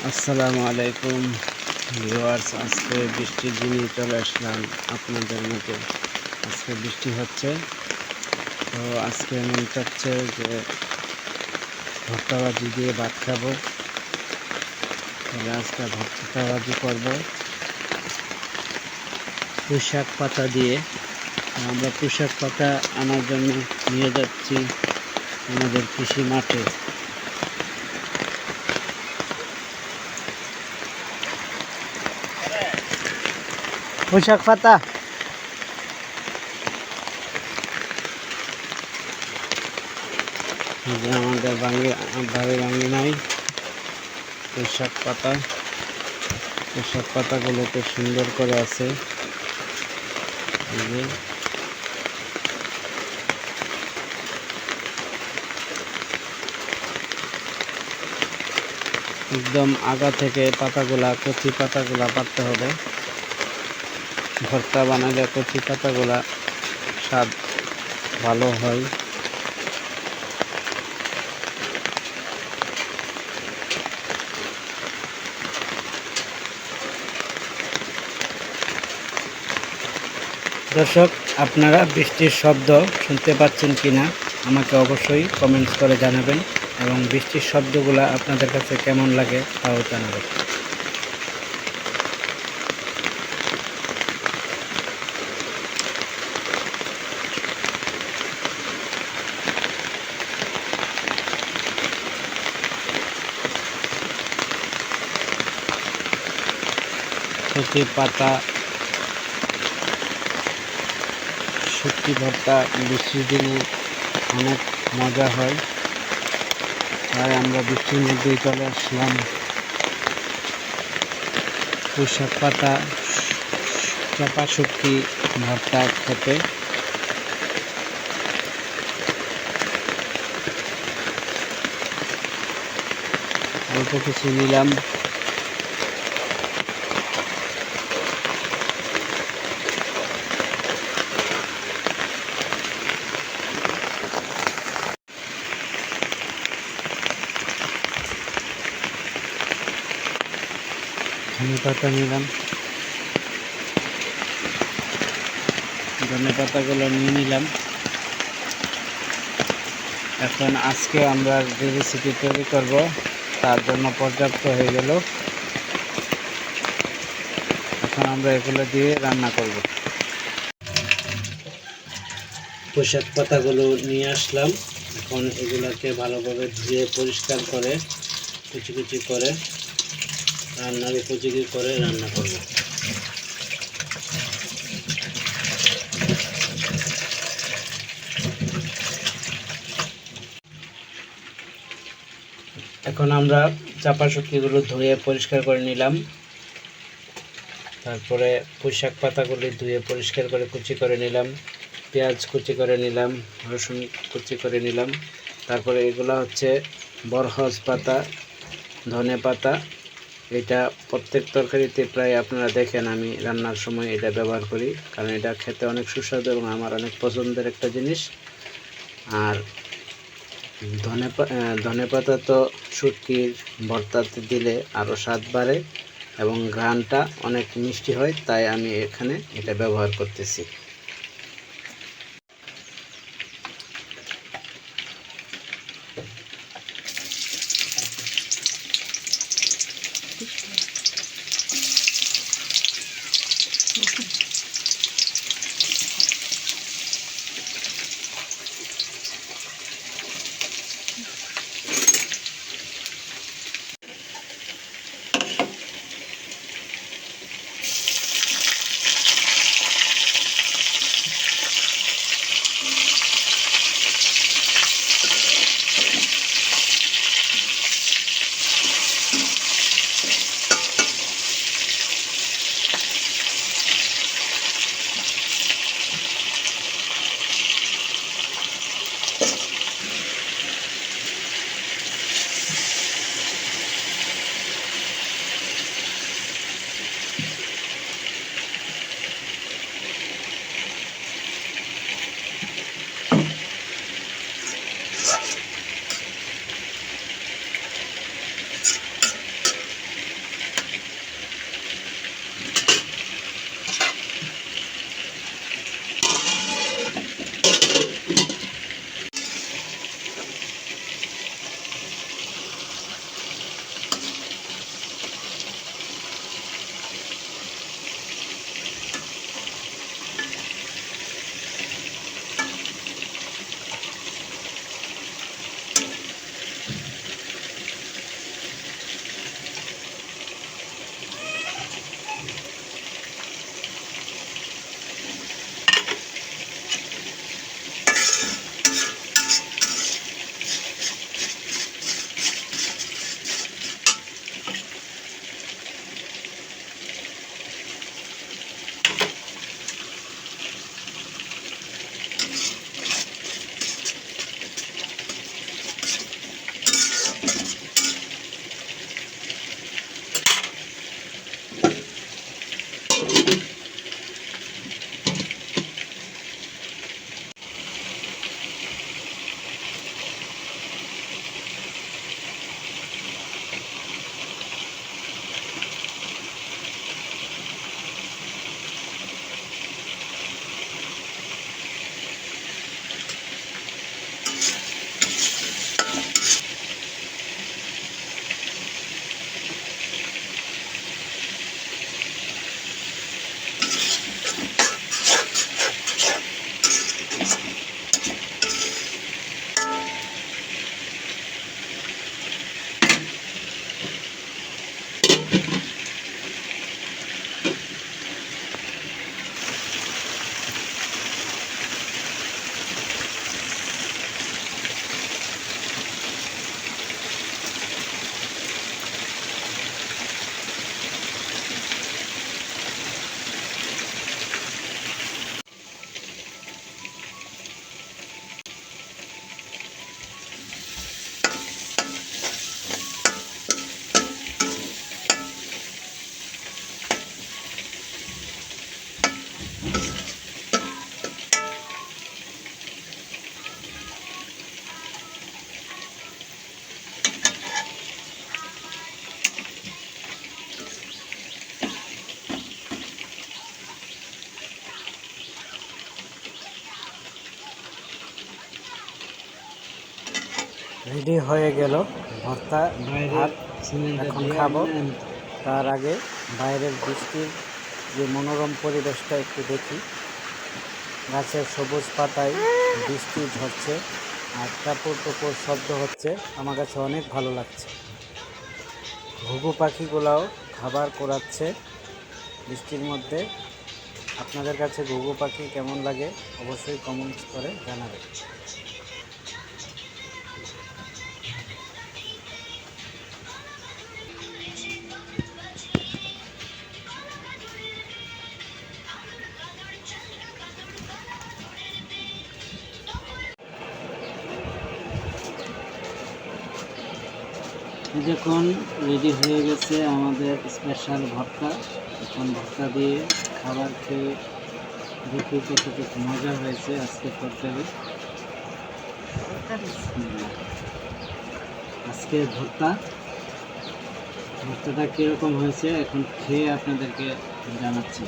আসসালামু আলাইকুম ভিউয়ার্স, আজকে বৃষ্টির দিনে চলে আসলাম আপনাদের মধ্যে। আজকে বৃষ্টি হচ্ছে। তো আজকে মন চাচ্ছে যে ভর্তাবাজি দিয়ে ভাত খাব। তাহলে আজকে ভর্তাবাজি করব। পুঁশাক পাতা দিয়ে। আমরা পুঁশাক পাতা আনার জন্য নিয়ে যাচ্ছি আমাদের কৃষি মাঠে। পুঁশাক পাতা। আমাদের বাঙি বাড়ি বাঙি নাই। পোশাক পাতা। পুঁশাক পাতাগুলোকে সুন্দর করে আছে। একদম আগা থেকে পাতাগুলা, কচি পাতাগুলা পাততে হবে। ভর্তা বানালে কচি পাতাগুলা স্বাদ ভালো হয়। দর্শক, আপনারা বৃষ্টির শব্দ শুনতে পাচ্ছেন কিনা, আমাকে অবশ্যই কমেন্টস করে জানাবেন এবং বৃষ্টির শব্দগুলো আপনাদের কাছে কেমন লাগে তাও জানাবেন। কচি পাতা, শুটকি ভর্তা বৃষ্টির দিনে অনেক মজা হয়। তাই আমরা বৃষ্টির মধ্যেই চলে আসলাম। পুঁশাক পাতা, চাপা শুটকি, ভর্তা খেতে। অল্প কিছু নিলাম। ধনে পাতা নিলাম। ধনে পাতাগুলো নিয়ে নিলাম। এখন আজকে আমরা যে রেসিপি তৈরি করব, তার জন্য পর্যাপ্ত হয়ে গেল। এখন আমরা এগুলো দিয়ে রান্না করব। পোশাক পাতাগুলো নিয়ে আসলাম। এখন এগুলোকে ভালোভাবে ধুয়ে পরিষ্কার করে, কুচি কুচি করে রান্নার উপযোগী করে রান্না করব। এখন আমরা চাপা শুকিগুলো ধুয়ে পরিষ্কার করে নিলাম। তারপরে পুঁইশাক পাতাগুলি ধুয়ে পরিষ্কার করে কুচি করে নিলাম। পেঁয়াজ কুচি করে নিলাম, রসুন কুচি করে নিলাম। তারপরে এগুলো হচ্ছে বরহজ পাতা, ধনে পাতা এটা প্রত্যেক তরকারিতে প্রায় আপনারা দেখেন, আমি রান্নার সময় এটা ব্যবহার করি, কারণ এটা খেতে অনেক সুস্বাদু এবং আমার অনেক পছন্দের একটা জিনিস। আর ধনে ধনে পাতা তো শুটকির ভর্তাতে দিলে আরও স্বাদ বাড়ে এবং ঘ্রাণটা অনেক মিষ্টি হয়, তাই আমি এখানে এটা ব্যবহার করতেছি। রেডি হয়ে গেল। ভর্তা ভাত এখন খাব। তার আগে বাইরের বৃষ্টির যে মনোরম পরিবেশটা একটু দেখি। গাছের সবুজ পাতায় বৃষ্টি ঝরছে আর টাপুর টুপুর শব্দ হচ্ছে। আমার কাছে অনেক ভালো লাগছে। ঘুঘু পাখিগুলাও খাবার কোরাচ্ছে বৃষ্টির মধ্যে। আপনাদের কাছে ঘুঘু পাখি কেমন লাগে অবশ্যই কমেন্টস করে জানাবেন। যখন রেডি হয়ে গেছে আমাদের স্পেশাল ভর্তা এখন ভর্তা দিয়ে খাবার খেয়ে দেখি কতটুকু মজা হয়েছে আজকে তরকারি। আজকে ভর্তা ভর্তাটা কীরকম হয়েছে এখন খেয়ে আপনাদেরকে জানাচ্ছি